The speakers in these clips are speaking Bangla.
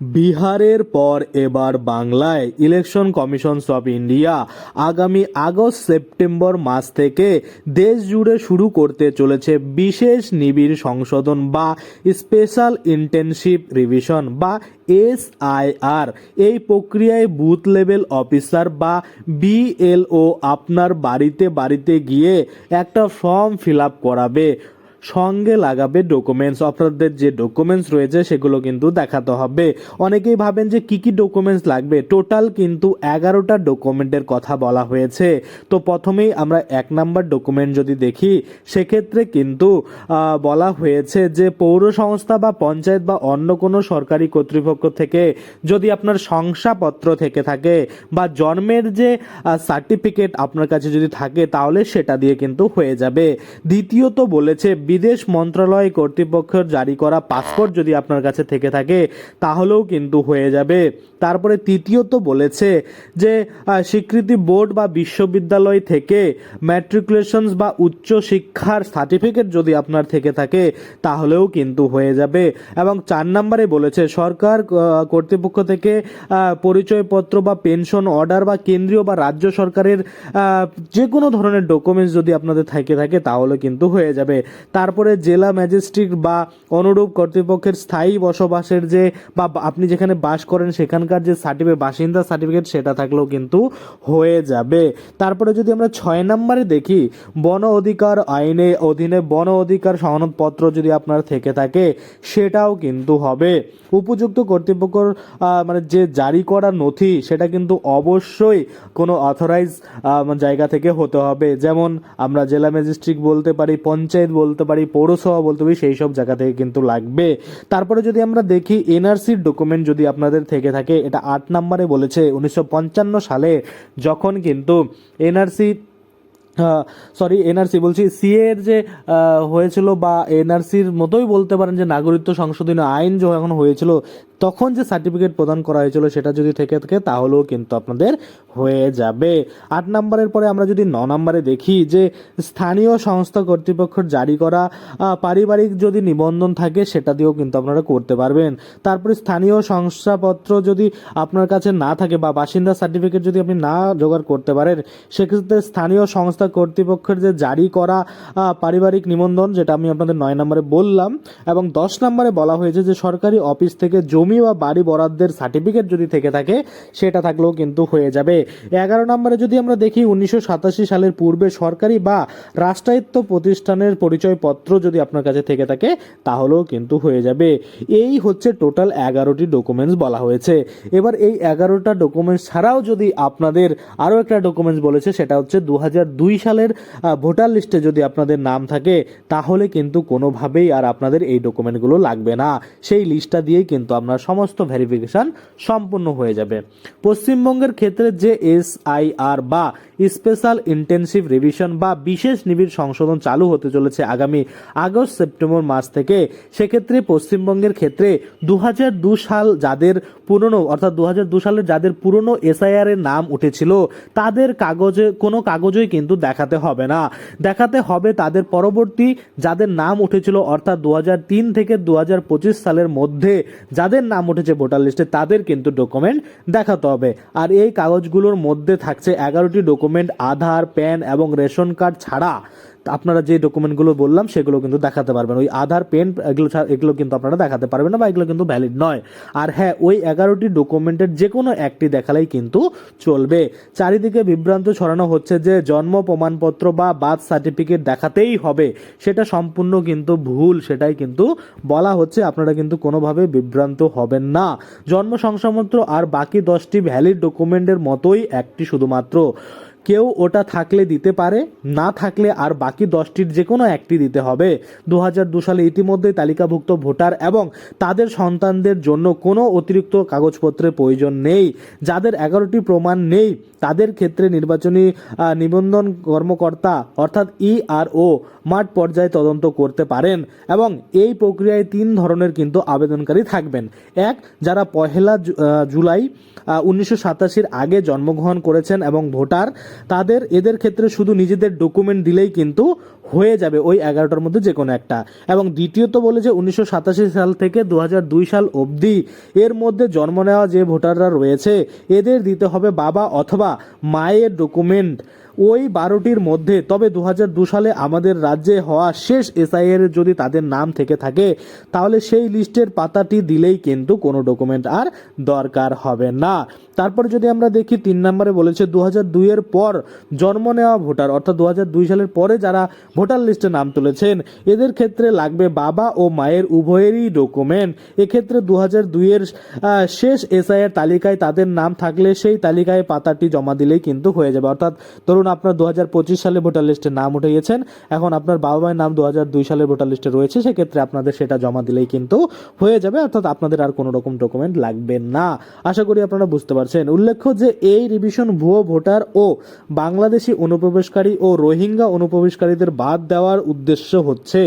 বিহারের পর এবার বাংলায় ইলেকশন কমিশনস অফ ইন্ডিয়া আগামী আগস্ট সেপ্টেম্বর মাস থেকে দেশ জুড়ে শুরু করতে চলেছে বিশেষ নিবিড় সংশোধন বা স্পেশাল ইন্টেনসিভ রিভিশন বা এসআইআর। এই প্রক্রিয়ায় বুথ লেভেল অফিসার বা বিএলও আপনার বাড়িতে বাড়িতে গিয়ে একটা ফর্ম ফিল আপ করাবে। সঙ্গে লাগাবে ডকুমেন্টস আপনাদের যে ডকুমেন্টস রয়েছে, সেগুলো কিন্তু দেখাতে হবে। অনেকেই ভাবেন যে কি কি ডকুমেন্টস লাগবে? টোটাল কিন্তু এগারোটা ডকুমেন্টের কথা বলা হয়েছে। তো প্রথমেই আমরা এক নাম্বার ডকুমেন্ট যদি দেখি, সেক্ষেত্রে কিন্তু বলা হয়েছে যে পৌর সংস্থা বা পঞ্চায়েত বা অন্য কোনো সরকারি কর্তৃপক্ষ থেকে যদি আপনার শংসাপত্র থেকে থাকে বা জন্মের যে সার্টিফিকেট আপনার কাছে যদি থাকে, তাহলে সেটা দিয়ে কিন্তু হয়ে যাবে। দ্বিতীয়ত বলেছে বিদেশ মন্ত্রণালয় কর্তৃপক্ষের জারি করা পাসপোর্ট যদি আপনার কাছে থেকে থাকে, তাহলেও কিন্তু হয়ে যাবে। তারপরে তৃতীয়ত বলেছে যে স্বীকৃতি বোর্ড বা বিশ্ববিদ্যালয় থেকে ম্যাট্রিকুলেশনস বা উচ্চ শিক্ষার সার্টিফিকেট যদি আপনার থেকে থাকে, তাহলেও কিন্তু হয়ে যাবে। এবং চার নম্বরে বলেছে, সরকার কর্তৃপক্ষ থেকে পরিচয়পত্র বা পেনশন অর্ডার বা কেন্দ্রীয় বা রাজ্য সরকারের যে কোনো ধরনের ডকুমেন্টস যদি আপনাদের থেকে থাকে, তাহলে কিন্তু হয়ে যাবে। তারপরে জেলা ম্যাজিস্ট্রেট বা অনুরূপ কর্তৃপক্ষের স্থায়ী বসবাসের যে বা আপনি যেখানে বাস করেন সেখানকার যে সার্টিফিকেট বাসিন্দা সার্টিফিকেট সেটা থাকলেও কিন্তু হয়ে যাবে। তারপরে যদি আমরা ছয় নম্বরে দেখি বন অধিকার আইনে অধীনে বন অধিকার সনদপত্র যদি আপনার থেকে থাকে সেটাও কিন্তু হবে। উপযুক্ত কর্তৃপক্ষর আহ, মানে যে জারি করা নথি সেটা কিন্তু অবশ্যই কোনো অথরাইজ জায়গা থেকে হতে হবে। যেমন আমরা জেলা ম্যাজিস্ট্রেট বলতে পারি পঞ্চায়েত বলতে পারি পৌরসভা বলতে পারি, সেই সব জায়গা থেকে কিন্তু লাগবে। তারপরে যদি আমরা দেখি, এনআরসির ডকুমেন্ট যদি আপনাদের থেকে থাকে, এটা আট নম্বরে বলেছে, উনিশশো পঞ্চান্ন সালে যখন কিন্তু এনআরসি সরি এনআরসি বলছি সিএ এর যে হয়েছিল বা এনআরসির মতোই বলতে পারেন যে নাগরিকত্ব সংশোধনী আইন যখন হয়েছিল, তখন যে সার্টিফিকেট প্রদান করা হয়েছিল সেটা যদি থেকে থাকে, তাহলেও কিন্তু আপনাদের হয়ে যাবে। আট নম্বরের পরে আমরা যদি ন নম্বরে দেখি যে স্থানীয় সংস্থা কর্তৃপক্ষের জারি করা পারিবারিক যদি নিবন্ধন থাকে, সেটা দিয়েও কিন্তু আপনারা করতে পারবেন। তারপরে স্থানীয় শংসাপত্র যদি আপনার কাছে না থাকে বা বাসিন্দা সার্টিফিকেট যদি আপনি না জোগাড় করতে পারেন, সেক্ষেত্রে স্থানীয় সংস্থা কর্তৃপক্ষের যে জারি করা পারিবারিক নিবন্ধন, যেটা আমি আপনাদের নয় নম্বরে বললাম, এবং দশ নম্বরে বলা হয়েছে যে সরকারি অফিস থেকে জমি বা বাড়ি বরাদ্দের সার্টিফিকেট যদি থেকে থাকে, সেটা থাকলেও কিন্তু হয়ে যাবে। এগারো নম্বরে যদি আমরা দেখি, উনিশশো সাতাশি সালের পূর্বে সরকারি বা রাষ্ট্রায়ত্ত প্রতিষ্ঠানের পরিচয়পত্র যদি আপনার কাছে থেকে থাকে, তাহলেও কিন্তু হয়ে যাবে। এই হচ্ছে টোটাল এগারোটি ডকুমেন্টস বলা হয়েছে। এবার এই এগারোটা ডকুমেন্টস ছাড়াও যদি আপনাদের আরও একটা ডকুমেন্টস বলেছে, সেটা হচ্ছে দু সালের ভোটার লিস্টে যদি আপনাদের নাম থাকে, তাহলে কিন্তু কোনোভাবেই আর আপনাদের এই ডকুমেন্টগুলো লাগবে না। সেই লিস্টটা দিয়েই কিন্তু আপনার সমস্ত ভেরিফিকেশান সম্পূর্ণ হয়ে যাবে। পশ্চিমবঙ্গের ক্ষেত্রে যে এস আই আর বা স্পেশাল ইন্টেনসিভ রিভিশন বা বিশেষ নিবিড় সংশোধন চালু হতে চলেছে আগামী আগস্ট, সেপ্টেম্বর মাস থেকে। সেক্ষেত্রে পশ্চিমবঙ্গের ক্ষেত্রে দু সাল যাদের পুরনো, অর্থাৎ দু সালের যাদের পুরনো এসআইআর এর নাম উঠেছিল, তাদের কাগজে, কোনো কাগজই কিন্তু দেখাতে হবে না। দেখাতে হবে তাদের পরবর্তী যাদের নাম উঠেছিল, অর্থাৎ দু হাজার তিন থেকে দু হাজার পঁচিশ সালের মধ্যে যাদের নাম উঠেছে ভোটার লিস্টে, তাদের কিন্তু ডকুমেন্ট দেখাতে হবে। আর এই কাগজগুলোর মধ্যে থাকছে এগারোটি ডকুমেন্ট আধার, প্যান এবং রেশন কার্ড ছাড়া আপনারা যে ডকুমেন্টগুলো বললাম, সেগুলো কিন্তু দেখাতে পারবেন। ওই আধার পেন এগুলো এগুলো কিন্তু আপনারা দেখাতে পারবেন না বা এগুলো কিন্তু ভ্যালিড নয়। আর হ্যাঁ ওই এগারোটি ডকুমেন্টের যে কোনো একটি দেখালেই কিন্তু চলবে। চারিদিকে বিভ্রান্ত ছড়ানো হচ্ছে যে জন্ম, প্রমাণপত্র বা বার্থ সার্টিফিকেট দেখাতেই হবে। সেটা সম্পূর্ণ কিন্তু ভুল, সেটাই কিন্তু বলা হচ্ছে। আপনারা কিন্তু কোনোভাবে বিভ্রান্ত হবেন না। জন্ম শংসাপত্র আর বাকি দশটি ভ্যালিড ডকুমেন্টের মতোই একটি শুধুমাত্র। কেউ ওটা থাকলে দিতে পারে, না থাকলে আর বাকি দশটির যে কোনো একটি দিতে হবে। দু সালে ইতিমধ্যেই তালিকাভুক্ত ভোটার এবং তাদের সন্তানদের জন্য কোনো অতিরিক্ত কাগজপত্রের প্রয়োজন নেই। যাদের এগারোটি প্রমাণ নেই, তাদের ক্ষেত্রে নির্বাচনী নিবন্ধন কর্মকর্তা অর্থাৎ ইআরও মাঠ পর্যায়ে তদন্ত করতে পারেন এবং এই প্রক্রিয়ায় তিন ধরনের কিন্তু আবেদনকারী থাকবেন। এক, যারা পহেলা জুলাই উনিশশো সাতাশির আগে জন্মগ্রহণ করেছেন এবং ভোটার, তাদের, এদের ক্ষেত্রে শুধু নিজেদের ডকুমেন্ট দিলেই কিন্তু হয়ে যাবে ওই এগারোটার মধ্যে যে কোনো একটা। এবং দ্বিতীয়ত বলে যে উনিশশো সাতাশি সাল থেকে দু সাল অবধি এর মধ্যে জন্ম নেওয়া যে ভোটাররা রয়েছে, এদের দিতে হবে বাবা অথবা মায়ের ডকুমেন্ট। ওই বারোটির মধ্যে, তবে দু দু সালে আমাদের রাজ্যে হওয়া শেষ এসআইয়ের যদি তাদের নাম থেকে থাকে, তাহলে সেই লিস্টের পাতাটি দিলেই কিন্তু কোনো ডকুমেন্ট আর দরকার হবে না। তারপর যদি আমরা দেখি, তিন নম্বরে বলেছে দু হাজার দুইয়ের পর জন্ম নেওয়া ভোটার, অর্থাৎ দু হাজার দুই সালের পরে যারা ভোটার লিস্টে নাম তুলেছেন, এদের ক্ষেত্রে লাগবে বাবা ও মায়ের উভয়েরই ডকুমেন্ট। এক্ষেত্রে দু হাজার দুইয়ের শেষ এসআইয়ের তালিকায় তাদের নাম থাকলে সেই তালিকায় পাতাটি জমা দিলেই কিন্তু হয়ে যাবে। অর্থাৎ ধরুন আপনার দু হাজার পঁচিশ সালে ভোটার লিস্টে নাম উঠে গেছেন এখন আপনার বাবা মায়ের নাম দু হাজার দুই সালের ভোটার লিস্টে রয়েছে, সেক্ষেত্রে আপনাদের সেটা জমা দিলেই কিন্তু হয়ে যাবে, অর্থাৎ আপনাদের আর কোনো রকম ডকুমেন্ট লাগবে না। আশা করি আপনারা বুঝতে পারছেন। উল্লেখ্য যে এই রিভিশন ভুয়ো ভোটার ও বাংলাদেশি অনুপ্রবেশকারী ও রোহিঙ্গা অনুপ্রবেশকারীদের বাদ দেওয়ার উদ্দেশ্য হচ্ছে,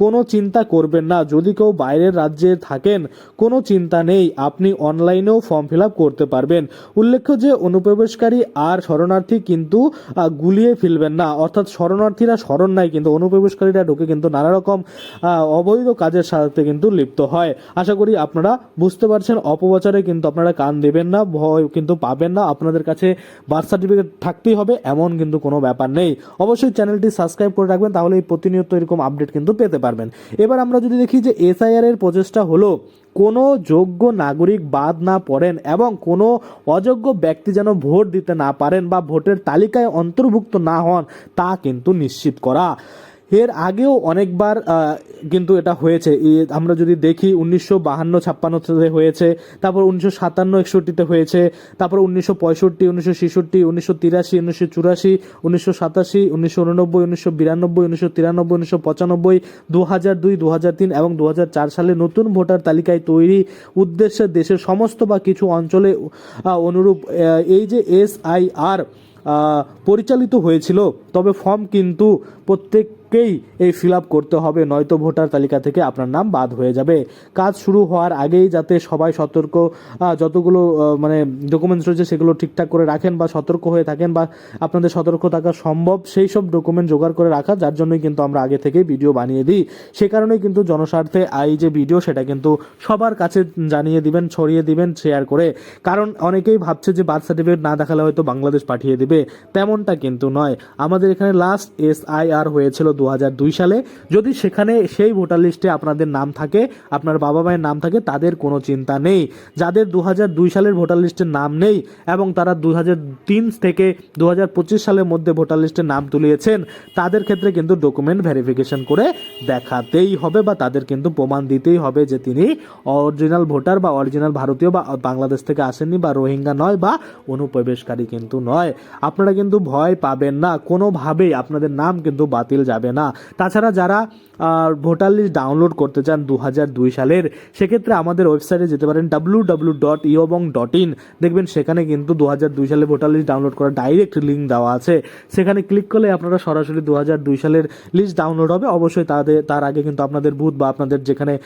কোনো চিন্তা করবেন না। যদি কেউ বাইরের রাজ্যে থাকেন, কোনো চিন্তা নেই, আপনি অনলাইনেও ফর্ম ফিল করতে পারবেন। উল্লেখ্য যে অনুপ্রবেশকারী আর শরণার্থী কিন্তু গুলিয়ে ফেলবেন না। অর্থাৎ শরণার্থীরা শরণ নাই কিন্তু অনুপ্রবেশকারীরা ঢুকে কিন্তু নানা রকম অবৈধ কাজের সাথে কিন্তু লিপ্ত হয়। আশা করি আপনারা বুঝতে পারছেন, অপপ্রচারে কিন্তু আপনারা কান দেবেন না, ভয় কিন্তু পাবেন না। আপনাদের কাছে বার্থ সার্টিফিকেট থাকতেই হবে, এমন কিন্তু কোনো ব্যাপার নেই। অবশ্যই চ্যানেলটি সাবস্ক্রাইব করে রাখবেন, তাহলে এই প্রতিনিয়ত এরকম আপডেট কিন্তু পেতে পারবেন। এবার আমরা যদি দেখি যে এসআইআর এর প্রচেষ্টা হলো কোনো যোগ্য নাগরিক বাদ না পড়েন এবং কোনো অযোগ্য ব্যক্তি যেন ভোট দিতে না পারেন বা ভোটের তালিকায় অন্তর্ভুক্ত না হন, তা কিন্তু নিশ্চিত করা। এর আগেও অনেকবার কিন্তু এটা হয়েছে। আমরা যদি দেখি উনিশশো বাহান্ন, ছাপ্পান্নতে হয়েছে, তারপর উনিশশো সাতান্ন, একষট্টিতে হয়েছে, তারপর উনিশশো পঁয়ষট্টি, উনিশশো ছেষট্টি, উনিশশো তিরাশি, উনিশশো চুরাশি, উনিশশো সাতাশি, উনিশশো উননব্বই, উনিশশো বিরানব্বই, উনিশশো তিরানব্বই, উনিশশো পঁচানব্বই দু হাজার দুই দু হাজার তিন এবং দু হাজার চার সালে নতুন ভোটার তালিকায় তৈরি উদ্দেশ্যে দেশের সমস্ত বা কিছু অঞ্চলে অনুরূপ এই যে এস আই আর পরিচালিত হয়েছিল, তবে ফর্ম কিন্তু প্রত্যেককেই এই ফিল করতে হবে, নয়তো ভোটার তালিকা থেকে আপনার নাম বাদ হয়ে যাবে। কাজ শুরু হওয়ার আগেই যাতে সবাই সতর্ক যতগুলো মানে ডকুমেন্টস রয়েছে সেগুলো ঠিকঠাক করে রাখেন বা সতর্ক হয়ে থাকেন বা আপনাদের সতর্ক থাকা সম্ভব, সেই সব ডকুমেন্ট জোগাড় করে রাখা, যার জন্যই কিন্তু আমরা আগে থেকেই ভিডিও বানিয়ে দিই। সে কারণেই কিন্তু জনস্বার্থে এই যে ভিডিও সেটা কিন্তু সবার কাছে জানিয়ে দিবেন, ছড়িয়ে দিবেন শেয়ার করে। কারণ অনেকেই ভাবছে যে বার্থ সার্টিফিকেট না দেখালে হয়তো বাংলাদেশ পাঠিয়ে দিবে, তেমনটা কিন্তু নয়। আমাদের এখানে লাস্ট এস আই আর হয়েছিল দু সালে। যদি সেখানে সেই ভোটার লিস্টে আপনাদের নাম থাকে, আপনার বাবা মায়ের নাম থাকে, তাদের কোনো চিন্তা নেই। যাদের দু সালের ভোটার লিস্টে নাম নেই এবং তারা দু থেকে দু সালের মধ্যে ভোটার লিস্টে নাম তুলিয়েছেন, তাদের ক্ষেত্রে কিন্তু ডকুমেন্ট ভেরিফিকেশন করে দেখাতেই হবে বা তাদের কিন্তু প্রমাণ দিতেই হবে যে তিনি অরিজিনাল ভোটার বা অরিজিনাল ভারতীয় বা বাংলাদেশ থেকে আসেননি বা রোহিঙ্গা নয় বা অনুপ্রবেশকারী কিন্তু নয়। আপনারা কিন্তু ভয় পাবেন না। কোনোভাবেই আপনাদের নাম কিন্তু বাতিল যাবে না। তাছাড়া যারা ভোটার লিস্ট ডাউনলোড করতে চান দু দুই সালের, সেক্ষেত্রে আমাদের ওয়েবসাইটে যেতে পারেন ডাব্লু ডাব্লু ডট ইয়বং ডট ইন দেখবেন সেখানে কিন্তু দু দুই সালে ভোটার লিস্ট ডাউনলোড করার ডাইরেক্ট লিঙ্ক দেওয়া আছে। সেখানে ক্লিক করলে আপনারা সরাসরি দু দুই সালের লিস্ট ডাউনলোড হবে। অবশ্যই তাদের, তার আগে কিন্তু আপনাদের বুথ বা আপনাদের যেখানে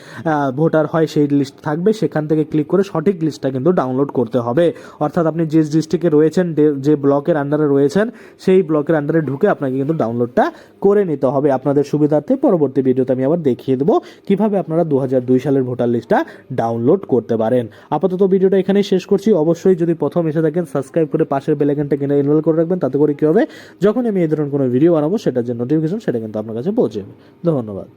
ভোটার হয় সেই লিস্ট থাকবে। সেখান থেকে ক্লিক করে সঠিক লিস্টটা কিন্তু ডাউনলোড করতে হবে। অর্থাৎ আপনি যে ডিস্ট্রিক্টে রয়েছেন, যে- যে ব্লকের আন্ডারে রয়েছেন, সেই ব্লকের আন্ডারে ঢুকে আপনাকে কিন্তু ডাউনলোডটা করে নিতে হবে আপনাদের সুবিধার্থে। পরবর্তী ভিডিওতে আমি আবার দেখিয়ে দেবো কীভাবে আপনারা দু সালের ভোটার লিস্টটা ডাউনলোড করতে পারেন। আপাতত ভিডিওটা এখানেই শেষ করছি। অবশ্যই যদি প্রথম এসে থাকেন সাবস্ক্রাইব করে পাশের বেলাইকনটা কিনে ইনভলভ করে রাখবেন। তাতে করে কী হবে? যখন আমি এই ধরনের কোনো ভিডিও বানাবো, সেটার যে নোটিফিকেশন সেটা কিন্তু আপনার কাছে পৌঁছে যাবে। ধন্যবাদ।